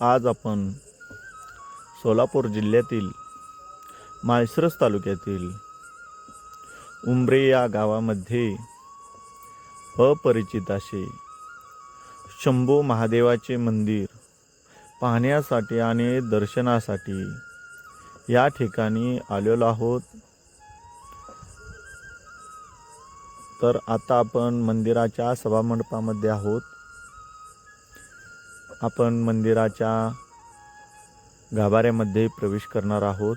आज आपण सोलापूर जिल्ह्यातील माळशिरस तालुक्यातील उंबरे या गावामध्ये अपरिचित असे शंभू महादेवाचे मंदिर पाहण्यासाठी आणि दर्शनासाठी या ठिकाणी आलेलो आहोत. तर आता आपण मंदिराच्या सभामंडपामध्ये आहोत. आपण मंदिराच्या गाभाऱ्यामध्ये प्रवेश करणार आहोत.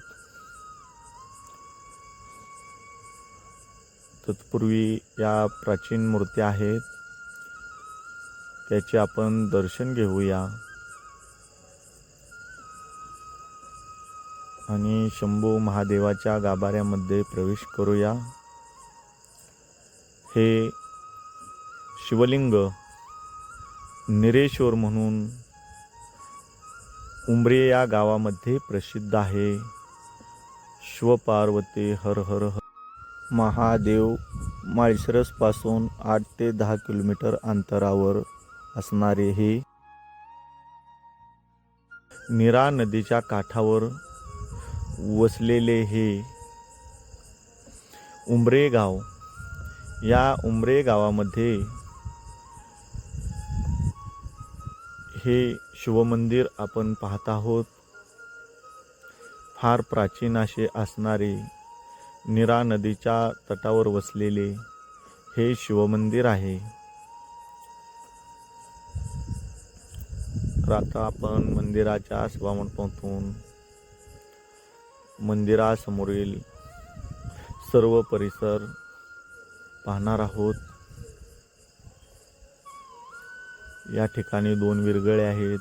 तत्पूर्वी या प्राचीन मूर्त्या आहेत. त्याचे आपण दर्शन घेऊया. आणि शंभू महादेवाच्या गाभाऱ्यामध्ये प्रवेश करूया. हे शिवलिंग निरेश्वर म्हणून उंबरे या गावामध्ये प्रसिद्ध आहे. शिवपार्वती हर हर हर. महादेव माळशिरसपासून आठ ते दहा किलोमीटर अंतरावर असणारे हे निरा नदीच्या काठावर वसलेले हे उंबरे गाव. या उंबरे गावामध्ये हे शिवमंदिर आपण पाहत आहोत. फार प्राचीन असे असणारे नीरा नदीच्या तटावर वसलेले हे शिवमंदिर आहे. आता आपण मंदिराच्या सभामंडपातून मंदिरासमोरील सर्व परिसर पाहणार आहोत. या ठिकाणी दोन विरगळे आहेत.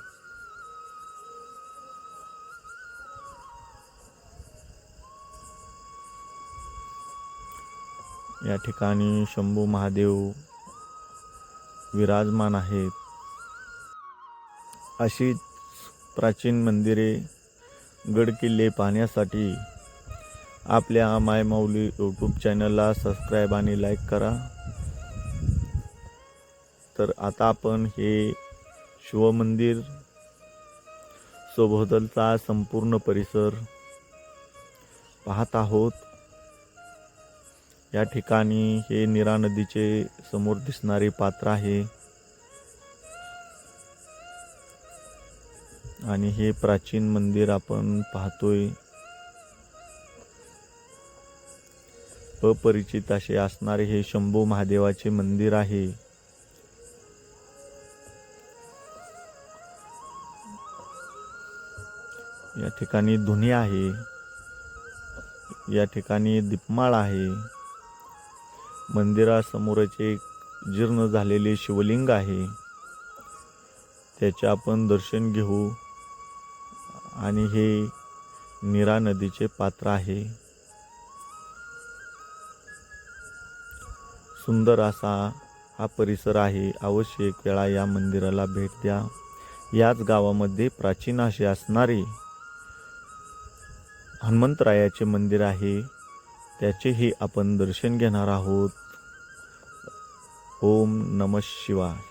या ठिकाणी शंभू महादेव विराजमान आहेत. अशीच प्राचीन मंदिरे गडकिल्ले पाहण्यासाठी आपल्या मायमाऊली यूट्यूब चॅनलला सबस्क्राईब आणि लाईक करा. तर आता आपण हे शिवमंदिर सोबोदलचा संपूर्ण परिसर पाहत आहोत. या ठिकाणी हे नीरा नदीचे समोर दिसणारे पात्र आहे. आणि हे प्राचीन मंदिर आपण पाहतोय. अपरिचित असे असणारे हे शंभू महादेवाचे मंदिर आहे. या ठिकाणी धुनी आहे. या ठिकाणी दीपमाळ आहे. मंदिरासमोरचे एक जीर्ण झालेले शिवलिंग आहे. त्याचे आपण दर्शन घेऊ. आणि हे नीरा नदीचे पात्र आहे. सुंदर असा हा परिसर आहे. अवश्य एक वेळा या मंदिराला भेट द्या. याच गावामध्ये प्राचीन असे असणारे हनुमंतरायाचे मंदिर आहे. त्याचेही आपण दर्शन घेणार आहोत. ओम नम शिवाय.